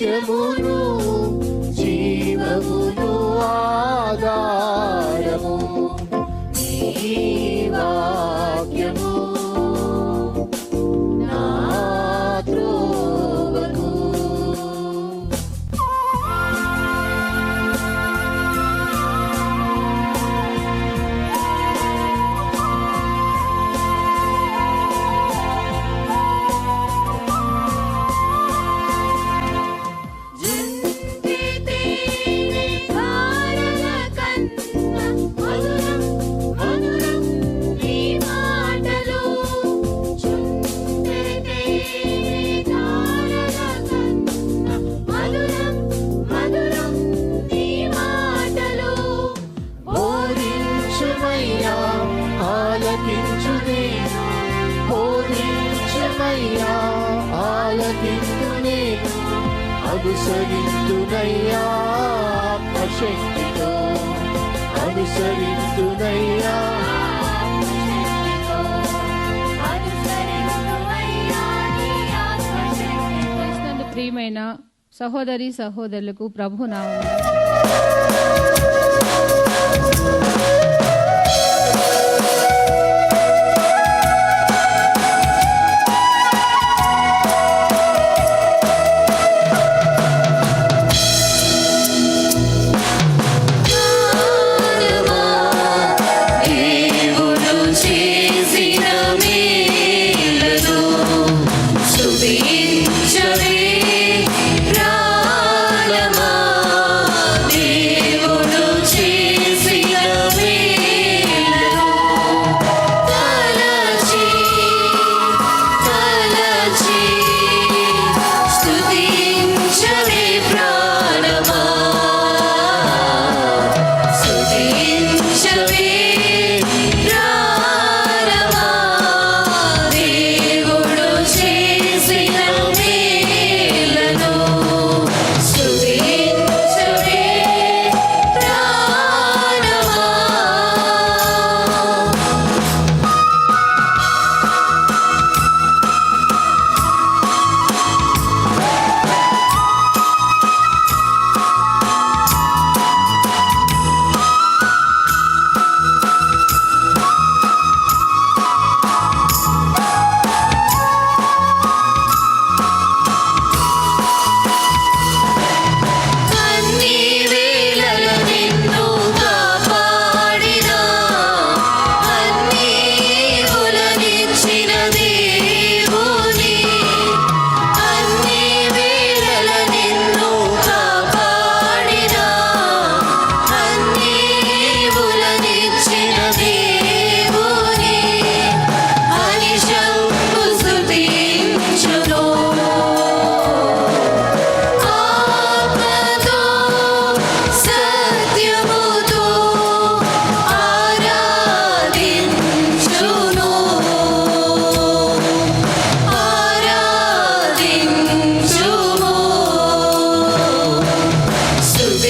学不住 సహోదరి సహోదరులకు ప్రభు shall be.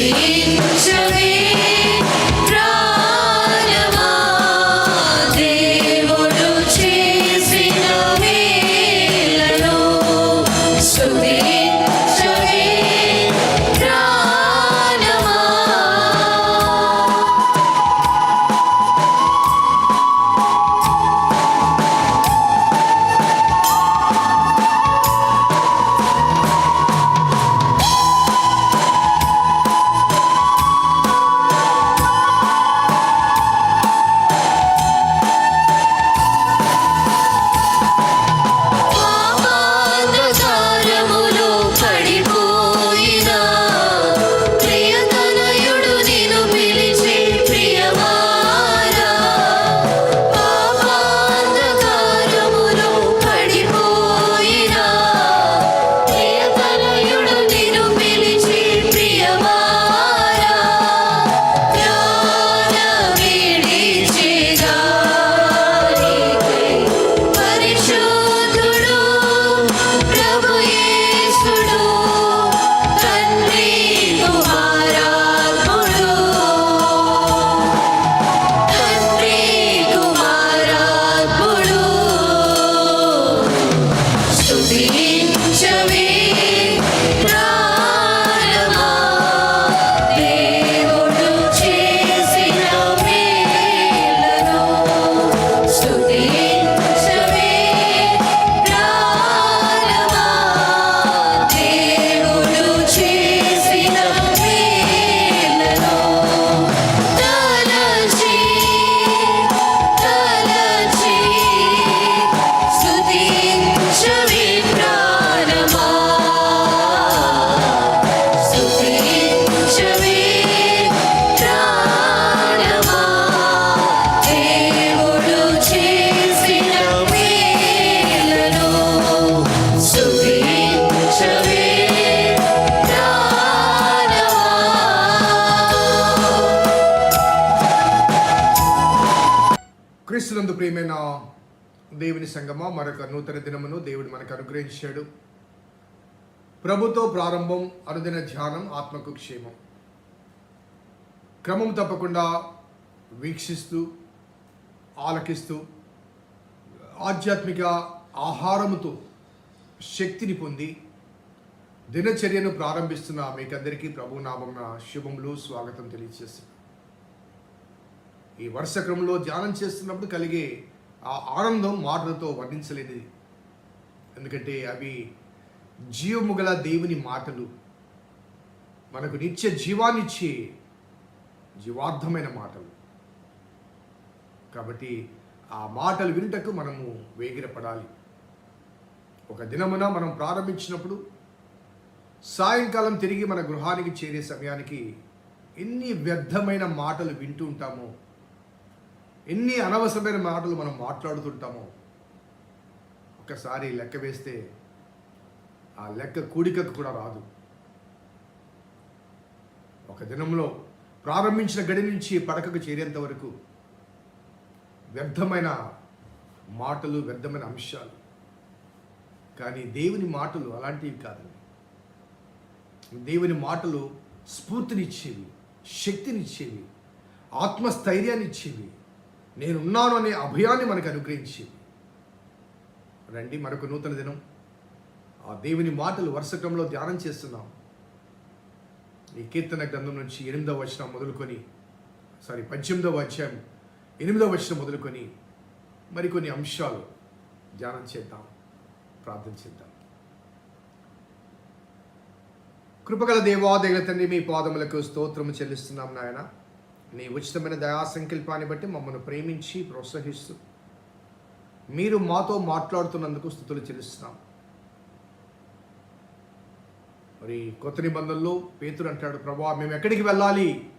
into ప్రియమైన దేవుని సంగమ మరొక నూతన దినమును దేవుడు మనకు అనుగ్రహించాడు. ప్రభుతో ప్రారంభం అనుదిన ధ్యానం ఆత్మకు క్షేమం. క్రమం తప్పకుండా వీక్షిస్తూ ఆలకిస్తూ ఆధ్యాత్మిక ఆహారముతో శక్తిని పొంది దినచర్యను ప్రారంభిస్తున్న మీకందరికీ ప్రభు శుభములు స్వాగతం తెలియజేస్తున్నాను. ఈ వరుస క్రమంలో ధ్యానం చేస్తున్నప్పుడు కలిగే ఆ ఆనందం మాటలతో వర్ణించలేనిది. ఎందుకంటే అవి జీవము గల దేవుని మాటలు. మనకు నిత్య జీవాన్నిచ్చే జీవార్థమైన మాటలు. కాబట్టి ఆ మాటలు వినుటకు మనము వేగిరపడాలి. ఒక దినమున మనం ప్రారంభించినప్పుడు సాయంకాలం తిరిగి మన గృహానికి చేరే సమయానికి ఎన్ని వ్యర్థమైన మాటలు వింటూ ఉంటామో ఎన్ని అనవసరమైన మాటలు మనం మాట్లాడుతుంటామో ఒకసారి లెక్క వేస్తే ఆ లెక్క కూడికకు కూడా రాదు. ఒక దినంలో ప్రారంభించిన గడి నుంచి పడకకు చేరేంత వరకు వ్యర్థమైన మాటలు వ్యర్థమైన అంశాలు. కానీ దేవుని మాటలు అలాంటివి కాదండి దేవుని మాటలు స్ఫూర్తినిచ్చేవి శక్తినిచ్చేవి ఆత్మస్థైర్యాన్ని ఇచ్చేవి నేనున్నాను అనే అభయాన్ని మనకు అనుగ్రహించి. రండి మరొక నూతన దినం. ఆ దేవుని మాటలు వరుసక్రమంలో ధ్యానం చేస్తున్నాం. ఈ కీర్తన గ్రంథం నుంచి ఎనిమిదవ వచనం మొదలుకొని సారీ పద్దెనిమిదవ అధ్యాయం ఎనిమిదవ వచనం మొదలుకొని మరికొన్ని అంశాలు ధ్యానం చేద్దాం ప్రార్థన చేద్దాం. కృపగల దేవా దైవ తండ్రి మీ పాదములకు స్తోత్రము చెల్లిస్తున్నాం నాయన. నీ ఉచితమైన దయా సంకల్పాన్ని బట్టి మమ్మల్ని ప్రేమించి ప్రోత్సహిస్తూ మీరు మాతో మాట్లాడుతున్నందుకు స్థుతులు చెల్లిస్తున్నాం. మరి కొత్త నిబంధనలో పేతురు అంటాడు ప్రభా మేము ఎక్కడికి వెళ్ళాలి?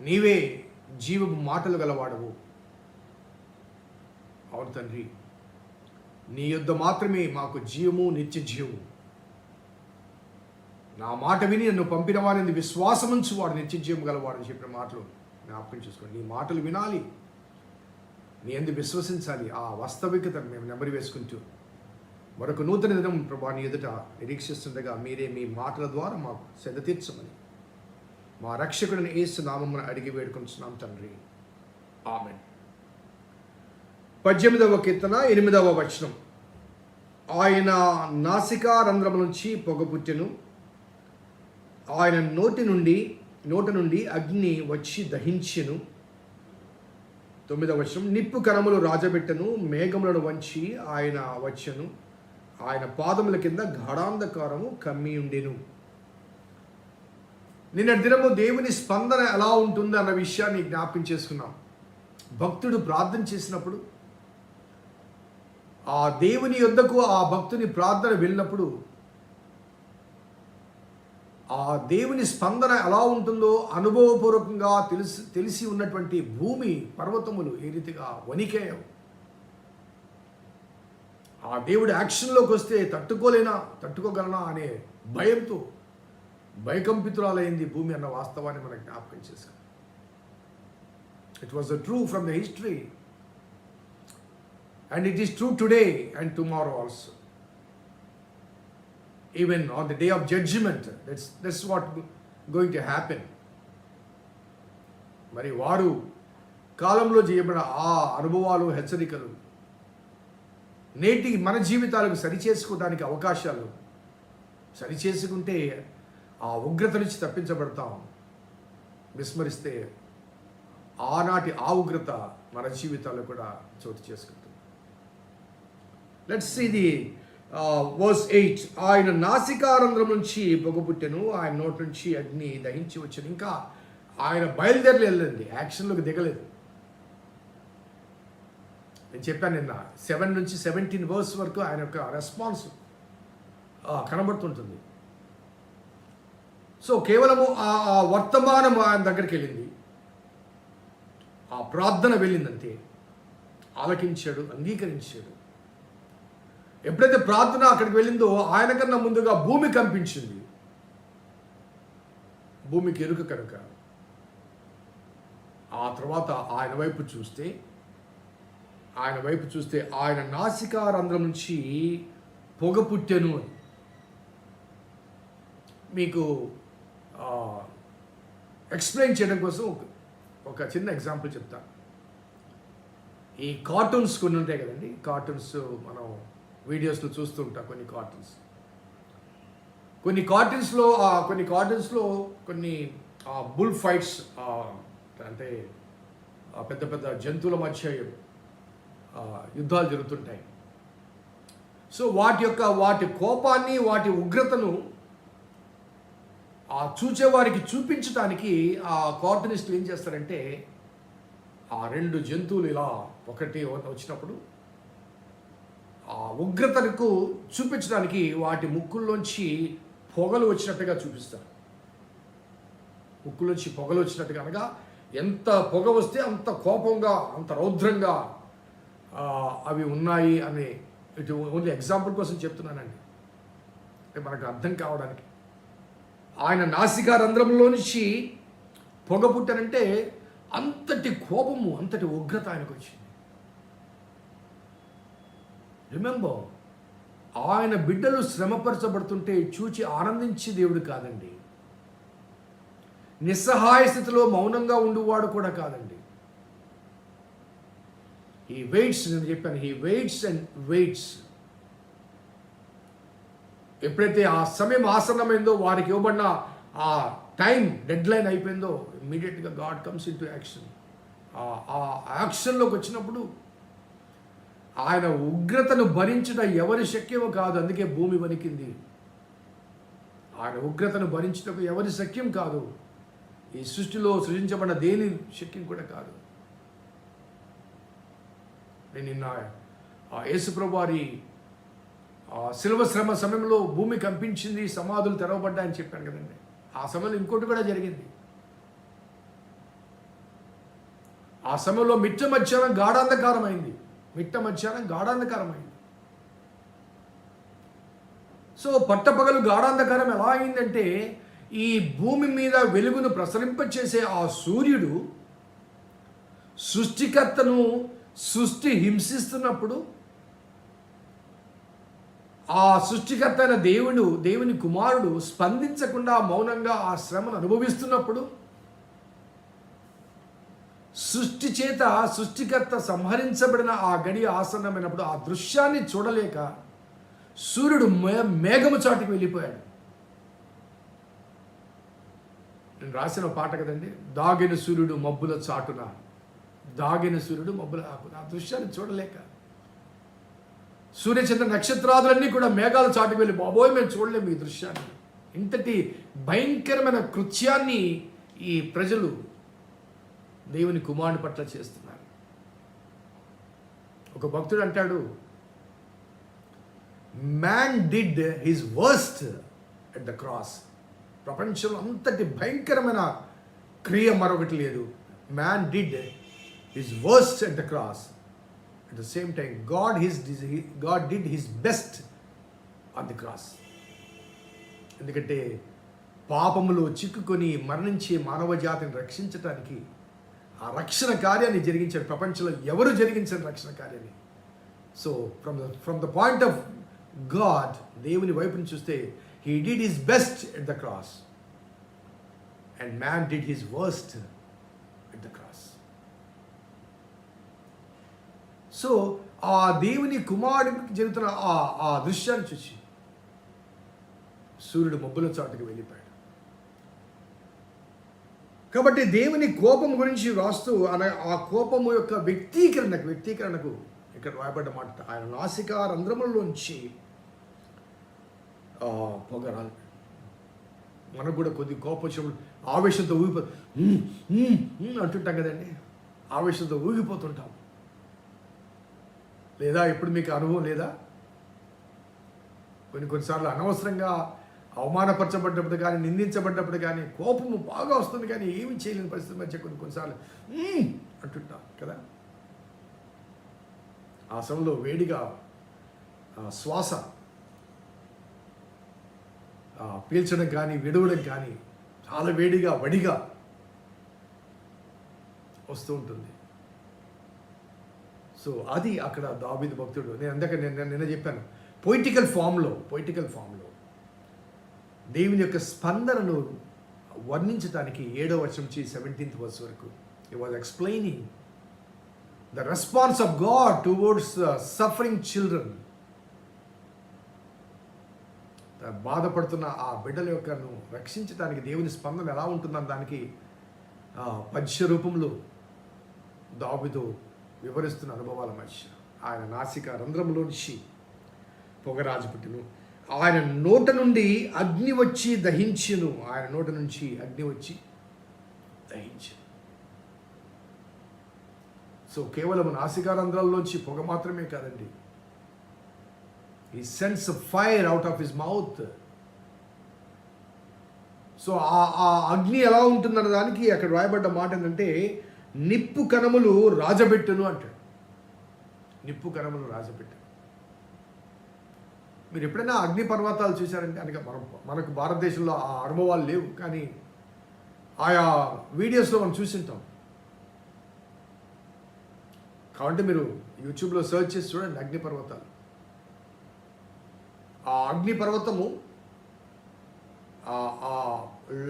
నీవే జీవము మాటలు గలవాడవు. అవును తండ్రి నీ యొద్ద మాత్రమే మాకు జీవము నిత్య జీవము. నా మాట విని నన్ను పంపిన వారిని విశ్వాసముంచు వాడు నిత్య జీవం గలవాడు అని చెప్పిన మాటలు జ్ఞాపకం చేసుకోండి. నీ మాటలు వినాలి. నీ ఎందు విశ్వసించాలి. ఆ వాస్తవికతను మేము నెమరి వేసుకుంటూ మరొక నూతన దినం ప్రభా నీ ఎదుట నిరీక్షిస్తుండగా మీరే మీ మాటల ద్వారా మాకు శ్రద్ధ తీర్చమని మా రక్షకుడిని ఏసు నామమున అడిగి వేడుకుంటున్నాం తండ్రి. ఆమెన్. పద్దెనిమిదవ కీర్తన ఎనిమిదవ వచనం. ఆయన నాసికా రంధ్రము నుంచి పొగ పుట్టెను. ఆయన నోటి నుండి నోట నుండి అగ్ని వచ్చి దహించెను. తొమ్మిదవ వచనం నిప్పు కరములు రాజబెట్టను మేఘములను వంచి ఆయన వచ్చను. ఆయన పాదముల కింద గాఢాంధకారము కమ్మి ఉండెను నిన్న దినము దేవుని స్పందన ఎలా ఉంటుంది అన్న విషయాన్ని జ్ఞాపం చేసుకున్నాం. భక్తుడు ప్రార్థన చేసినప్పుడు ఆ దేవుని యొద్దకు ఆ భక్తుని ప్రార్థన వెళ్ళినప్పుడు ఆ దేవుని స్పందన ఎలా ఉంటుందో అనుభవపూర్వకంగా తెలిసి తెలిసి ఉన్నటువంటి భూమి పర్వతములు ఏ రీతిగా వణికాయవు ఆ దేవుడి యాక్షన్లోకి వస్తే తట్టుకోలేనా తట్టుకోగలనా అనే భయంతో భయకంపితురాలైంది భూమి అన్న వాస్తవాన్ని మనం జ్ఞాపకం చేశాం. It was the true from the history and it is true today and tomorrow also even on the day of judgement that's that's what going to happen మరి వారు కాలంలో చేయబడిన ఆ అనుభవాలు హెచ్చరికలు నేటి మన జీవితాలకు సరిచేసుకోవడానికి అవకాశాలు సరిచేసుకుంటే ఆ ఉగ్రత నుంచి తప్పించబడతాం. విస్మరిస్తే ఆనాటి ఆ ఉగ్రత మన జీవితాల్లో కూడా చోటు చేసుకుంటుంది. లెట్స్ ఇది వర్స్ ఎయిట్ ఆయన నాసికారంధ్రం నుంచి పొగపుట్టెను ఆయన నోటి నుంచి అగ్ని దహించి వచ్చాను. ఇంకా ఆయన బయలుదేరి వెళ్ళండి యాక్షన్లోకి దిగలేదు. నేను చెప్పాను నిన్న సెవెన్ నుంచి సెవెంటీన్ వర్స్ వరకు ఆయన యొక్క రెస్పాన్స్ కనబడుతుంటుంది. సో కేవలము ఆ ఆ వర్తమానం ఆయన దగ్గరికి వెళ్ళింది. ఆ ప్రార్థన వెళ్ళిందంతే. ఆలకించాడు అంగీకరించాడు. ఎప్పుడైతే ప్రార్థన అక్కడికి వెళ్ళిందో ఆయన కన్నా ముందుగా భూమి కంపించింది. భూమికి ఎరుక కనుక. ఆ తర్వాత ఆయన వైపు చూస్తే ఆయన వైపు చూస్తే ఆయన నాసికారంధ్రం నుంచి పొగ పుట్టెను అని. మీకు ఎక్స్ప్లెయిన్ చేయడం కోసం ఒక- ఒక చిన్న ఎగ్జాంపుల్ చెప్తాను ఈ కార్టూన్స్ కొన్ని ఉంటాయి కదండి. కార్టూన్స్ మనం వీడియోస్లో చూస్తుంటా కొన్ని కార్టూన్స్ కొన్ని కార్టూన్స్లో కొన్ని కార్టూన్స్లో కొన్ని బుల్ ఫైట్స్ అంటే పెద్ద పెద్ద జంతువుల మధ్య యుద్ధాలు జరుగుతుంటాయి. సో వాటి యొక్క వాటి కోపాన్ని వాటి ఉగ్రతను ఆ చూచేవారికి చూపించడానికి ఆ కార్టూనిస్టులు ఏం చేస్తారంటే ఆ రెండు జంతువులు ఇలా ఒకటి వచ్చినప్పుడు ఉగ్రతకు చూపించడానికి వాటి ముక్కుల్లోంచి పొగలు వచ్చినట్టుగా చూపిస్తారు. ముక్కులోంచి పొగలు వచ్చినట్టుగా అనగా ఎంత పొగ వస్తే అంత కోపంగా అంత రౌద్రంగా అవి ఉన్నాయి అని ఇటు ఓన్లీ ఎగ్జాంపుల్ కోసం చెప్తున్నానండి. అంటే మనకు అర్థం కావడానికి. ఆయన నాసికా రంధ్రంలో నుంచి పొగ పుట్టారంటే అంతటి కోపము అంతటి ఉగ్రత ఆయనకు వచ్చింది రిమెంబర్ ఆయన బిడ్డలు శ్రమపరచబడుతుంటే చూచి ఆనందించే దేవుడు కాదండి. నిస్సహాయ స్థితిలో మౌనంగా ఉండువాడు కూడా కాదండి. ఈ వెయిట్స్ నేను చెప్పాను ఈ వెయిట్స్ అండ్ వెయిట్స్ ఎప్పుడైతే ఆ సమయం ఆసన్నమైందో వారికి ఇవ్వబడిన ఆ టైం డెడ్ లైన్ అయిపోయిందో ఇమ్మీడియట్గా God comes in to action ఆ యాక్షన్లోకి వచ్చినప్పుడు ఆయన ఉగ్రతను భరించడం ఎవరి శక్యము కాదు అందుకే భూమి వణికింది. ఆయన ఉగ్రతను భరించటకు ఎవరి శక్యం కాదు. ఈ సృష్టిలో సృజించబడిన దేని శక్యం కూడా కాదు. నేను నిన్న ఆ యేసుప్రభు వారి ఆ శిల్వ శ్రమ సమయంలో భూమి కంపించింది సమాధులు తెరవబడ్డాయని చెప్పాను కదండి. ఆ సమయంలో ఇంకోటి కూడా జరిగింది. ఆ సమయంలో మిట్ట మధ్యాహ్నం గాఢాంధకారం అయింది మిట్ట మధ్యాహ్నం గాఢాంధకారం అయింది సో పట్టపగలు గాఢాంధకారం ఎలా అయిందంటే ఈ భూమి మీద వెలుగును ప్రసరింపచేసే ఆ సూర్యుడు సృష్టికర్తను సృష్టి హింసిస్తున్నప్పుడు ఆ సృష్టికర్త అయిన దేవుడు దేవుని కుమారుడు స్పందించకుండా మౌనంగా ఆ శ్రమను అనుభవిస్తున్నప్పుడు సృష్టి చేత సృష్టికర్త సంహరించబడిన ఆ గడి ఆసన్నమైనప్పుడు ఆ దృశ్యాన్ని చూడలేక సూర్యుడు మే మేఘము చాటుకు వెళ్ళిపోయాడు. నేను రాసిన పాట కదండి దాగిన సూర్యుడు మబ్బుల చాటున దాగిన సూర్యుడు మబ్బుల ఆకున. ఆ దృశ్యాన్ని చూడలేక సూర్యచంద్ర నక్షత్రాదులన్నీ కూడా మేఘాలు చాటుకు వెళ్ళి బాబోయ్ మేము చూడలేము ఈ దృశ్యాన్ని. ఇంతటి భయంకరమైన కృత్యాన్ని ఈ ప్రజలు దేవుని కుమారుని పట్ల చేస్తున్నారు. ఒక భక్తుడు అంటాడు man did his worst at the cross ప్రపంచంలో అంతటి భయంకరమైన క్రియ మరొకటి లేదు. Man did his worst at the cross at the same time God his God did his best on the cross ఎందుకంటే పాపములో చిక్కుకొని మరణించే మానవ జాతిని రక్షించటానికి ఆ రక్షణ కార్యాన్ని జరిగించారు ప్రపంచంలో ఎవరు జరిగించారు రక్షణ కార్యాన్ని? So from the from the point of God దేవుని వైపుని చూస్తే he did his best at the cross and man did his worst at the cross so ఆ దేవుని కుమారుడికి జరుగుతున్న ఆ ఆ దృశ్యాన్ని చూసి సూర్యుడు మబ్బుల చాటుకు వెళ్ళిపోయాడు. కాబట్టి దేవుని కోపం గురించి రాస్తూ అన ఆ కోపము యొక్క వ్యక్తీకరణకు వ్యక్తీకరణకు ఇక్కడ రాయబడ్డ మాట. ఆయన నాసిక రంధ్రములోంచి ఆ, పొగ రాలి. మనకు కూడా కొద్ది కోపం వచ్చినప్పుడు ఆవేశంతో ఊగిపో అంటుంటాం కదండి. ఆవేశంతో ఊగిపోతుంటాం. లేదా ఇప్పుడు మీకు అనుభవం లేదా? కొన్ని కొన్నిసార్లు అనవసరంగా అవమానపరచబడ్డప్పుడు కానీ నిందించబడ్డప్పుడు కానీ కోపము బాగా వస్తుంది కానీ ఏమి చేయలేని పరిస్థితి మధ్య కొన్ని కొన్నిసార్లు "మ్మ్" అంటుంటాం కదా. ఆ సమయంలో వేడిగా శ్వాస పీల్చడం కానీ విడవడం కానీ చాలా వేడిగా వడిగా వస్తూ ఉంటుంది. సో అది అక్కడ దావీదు భక్తుడు. నేను అందుకే నేను నిన్న చెప్పాను పొయిటికల్ ఫామ్లో పొయిటికల్ ఫామ్లో దేవుని యొక్క స్పందనను వర్ణించడానికి ఏడో వర్షం నుంచి సెవెంటీన్త్ వర్స్ వరకు. He was explaining the response of God towards suffering children బాధపడుతున్న ఆ బిడ్డల యొక్కను రక్షించడానికి దేవుని స్పందన ఎలా ఉంటుందని దానికి పద్య రూపంలో దాబితో వివరిస్తున్న అనుభవాల మధ్య. ఆయన నాసిక రంధ్రములోంచి పొగరాజు పుట్టును. ఆయన నోట నుండి అగ్ని వచ్చి దహించును. ఆయన నోట నుంచి అగ్ని వచ్చి దహించును. సో కేవలం నాసికారంధ్రాల్లోంచి పొగ మాత్రమే కాదండి. He sends fire out of his mouth so ఆ ఆ అగ్ని ఎలా ఉంటుందన్న దానికి అక్కడ రాయబడ్డ మాట ఏంటంటే నిప్పు కణములు రాజబెట్టును అంటాడు. నిప్పు కణములు రాజబెట్టు మీరు ఎప్పుడైనా అగ్ని పర్వతాలు చూశారంటే అనగా మనం మనకు భారతదేశంలో ఆ అనుభవాలు లేవు కానీ ఆయా వీడియోస్లో మనం చూసింటాం. కాబట్టి మీరు యూట్యూబ్లో సెర్చ్ చేసి చూడండి అగ్ని పర్వతాలు. ఆ అగ్ని పర్వతము ఆ ఆ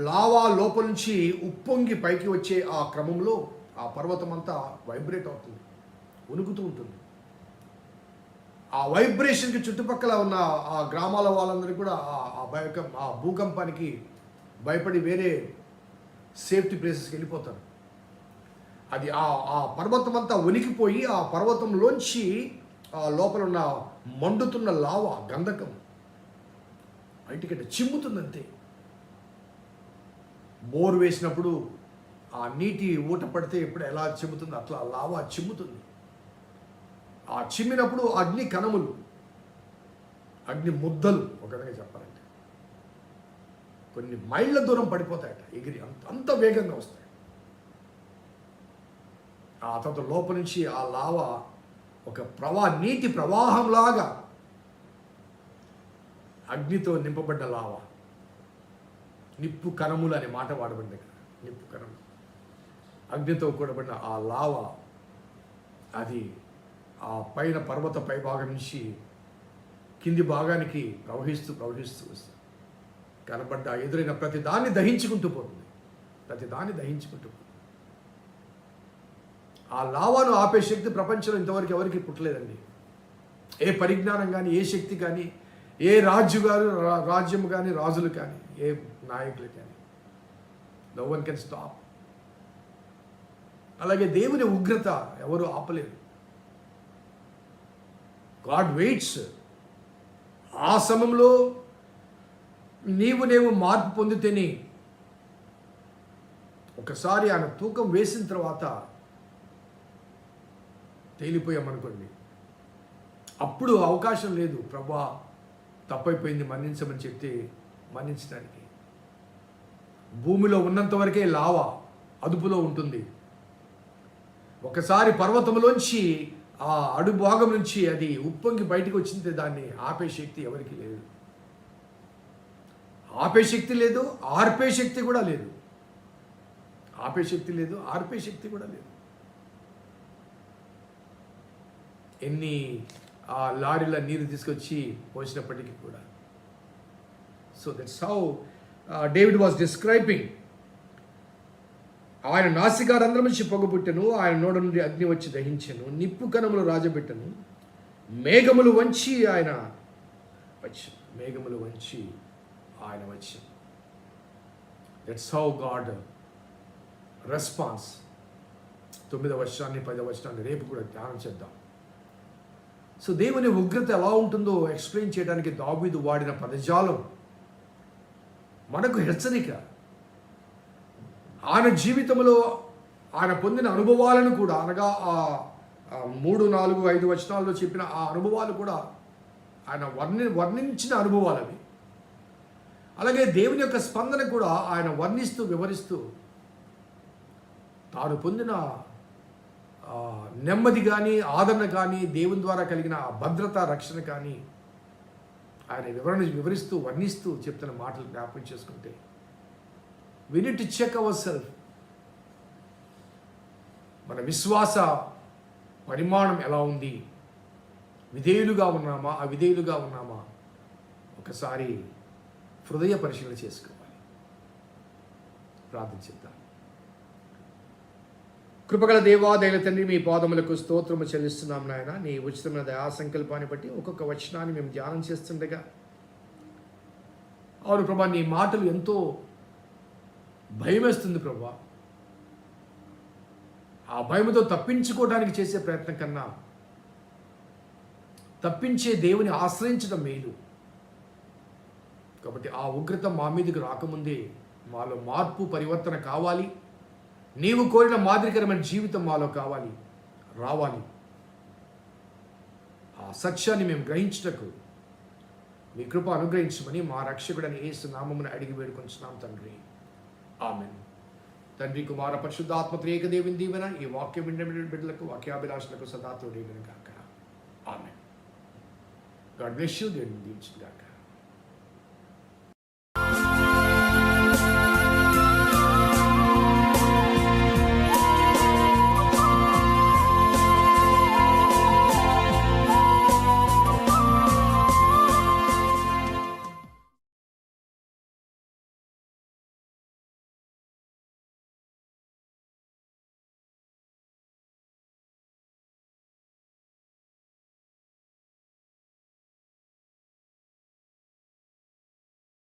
లావా లోపల నుంచి ఉప్పొంగి పైకి వచ్చే ఆ క్రమంలో ఆ పర్వతం అంతా వైబ్రేట్ అవుతుంది ఉనుకుతూ ఉంటుంది. ఆ వైబ్రేషన్కి చుట్టుపక్కల ఉన్న ఆ గ్రామాల వాళ్ళందరూ కూడా ఆ- భయకం ఆ భూకంపానికి భయపడి వేరే సేఫ్టీ ప్లేసెస్కి వెళ్ళిపోతారు. అది ఆ ఆ పర్వతం అంతా ఉనికిపోయి ఆ పర్వతంలోంచి ఆ లోపల ఉన్న మండుతున్న లావ గంధకం బయటికి చిమ్ముతుందంతే. బోర్ వేసినప్పుడు ఆ నీటి ఊట పడితే ఎప్పుడు ఎలా చిమ్ముతుంది? అట్లా లావా చిమ్ముతుంది. ఆ చిమ్మినప్పుడు అగ్ని కణములు అగ్ని ముద్దలు ఒక విధంగా చెప్పాలంటే. కొన్ని మైళ్ళ దూరం పడిపోతాయట ఎగిరి అంత అంత వేగంగా వస్తాయి. ఆ తర్వాత లోపల నుంచి ఆ లావ ఒక ప్రవా నీటి ప్రవాహంలాగా అగ్నితో నింపబడ్డ లావ. నిప్పు కణములు అనే మాట వాడబడింది ఇక్కడ నిప్పు కణములు. అగ్నితో కూడబడిన ఆ లావ అది ఆ పైన పర్వత పై భాగం నుంచి కింది భాగానికి ప్రవహిస్తూ ప్రవహిస్తూ వస్తుంది. కనబడ్డ ఎదురైన ప్రతి దాన్ని దహించుకుంటూ పోతుంది. ప్రతి దాన్ని దహించుకుంటూ పోతుంది. ఆ లావాను ఆపే శక్తి ప్రపంచంలో ఇంతవరకు ఎవరికి పుట్టలేదండి. ఏ పరిజ్ఞానం కానీ ఏ శక్తి కానీ ఏ రాజు గారు రా- రాజ్యం కానీ రాజులు కానీ ఏ నాయకులు కానీ నో వన్ కెన్ స్టాప్ అలాగే దేవుని ఉగ్రత ఎవరు ఆపలేరు. God waits. ఆ సమయంలో నీవు నేను మార్పు పొందితేనే ఒకసారి ఆయన తూకం వేసిన తర్వాత తేలిపోయామనుకోండి. అప్పుడు అవకాశం లేదు. ప్రభా తప్పైపోయింది మన్నించమని చెప్తే మన్నించడానికి. భూమిలో ఉన్నంత వరకే లావా అదుపులో ఉంటుంది. ఒకసారి పర్వతంలోంచి ఆ అడుగు భాగం నుంచి అది ఉప్పొంగి బయటకు వచ్చింది దాన్ని ఆపే శక్తి ఎవరికి లేదు. ఆపే శక్తి లేదు ఆర్పే శక్తి కూడా లేదు. ఆపే శక్తి లేదు ఆర్పే శక్తి కూడా లేదు. ఎన్ని ఆ లారీల నీరు తీసుకొచ్చి పోసినప్పటికీ కూడా. So that's how David was describing ఆయన నాసికారంధ్రం నుంచి పొగబుట్టెను ఆయన నోడ నుండి అగ్ని వచ్చి దహించెను నిప్పు కణములు రాజబెట్టను మేఘములు వంచి ఆయన వచ్చి మేఘములు వంచి ఆయన వచ్చి. దట్స్ హౌ గాడ్ రెస్పాన్స్ తొమ్మిదవ వర్షాన్ని పదవ వర్షాన్ని రేపు కూడా ధ్యానం చేద్దాం. సో దేవుని ఉగ్రత ఎలా ఉంటుందో ఎక్స్ప్లెయిన్ చేయడానికి దావీదు వాడిన పదజాలం మనకు హెచ్చరిక. ఆయన జీవితంలో ఆయన పొందిన అనుభవాలను కూడా అనగా ఆ మూడు నాలుగు ఐదు వచనాల్లో చెప్పిన ఆ అనుభవాలు కూడా ఆయన వర్ణి వర్ణించిన అనుభవాలు అవి. అలాగే దేవుని యొక్క స్పందన కూడా ఆయన వర్ణిస్తూ వివరిస్తూ తాను పొందిన నెమ్మది కానీ ఆదరణ కానీ దేవుని ద్వారా కలిగిన భద్రత రక్షణ కానీ ఆయన వివరణ వివరిస్తూ వర్ణిస్తూ చెప్తున్న మాటలు జ్ఞాపకం చేసుకుంటే we need to check our self మన విశ్వాస పరిమాణం ఎలా ఉంది? విధేయులుగా ఉన్నామా? అవిధేయులుగా ఉన్నామా? ఒకసారి హృదయ పరిశీలన చేసుకోవాలి. ప్రార్థించిద్దాం కృపగల దేవాదయల తండ్రి మీ పాదములకు స్తోత్రము చెల్లిస్తున్నాం నాయన. నీ ఉచితమైన దయా సంకల్పాన్ని బట్టి ఒక్కొక్క వచనాన్ని మేము ధ్యానం చేస్తుండగా. అవును ప్రభా నీ మాటలు ఎంతో భయమేస్తుంది ప్రభా. ఆ భయముతో తప్పించుకోవడానికి చేసే ప్రయత్నం కన్నా తప్పించే దేవుని ఆశ్రయించడం మేలు. కాబట్టి ఆ ఉగ్రత మా మీదకి రాకముందే మాలో మార్పు పరివర్తన కావాలి. నీవు కోరిన మాదిరికరమైన జీవితం మాలో కావాలి. రావాలి. ఆ సత్యాన్ని మేము గ్రహించుటకు మీ కృప అనుగ్రహించమని మా రక్షకుడని ఏసు నామమును అడిగి వేడుకొంచున్నాం తండ్రి. ఆమెన్ తండ్రి కుమార పరిశుద్ధాత్మ త్రేక దేవుని దీవెన ఈ వాక్యం వింటే బిడ్డలకు వాక్యాభిలాషులకు సదా తోడేవిన కాక ఆమెన్ గాడ్ బ్లెస్ యూ దేవుని దీవించిన కాక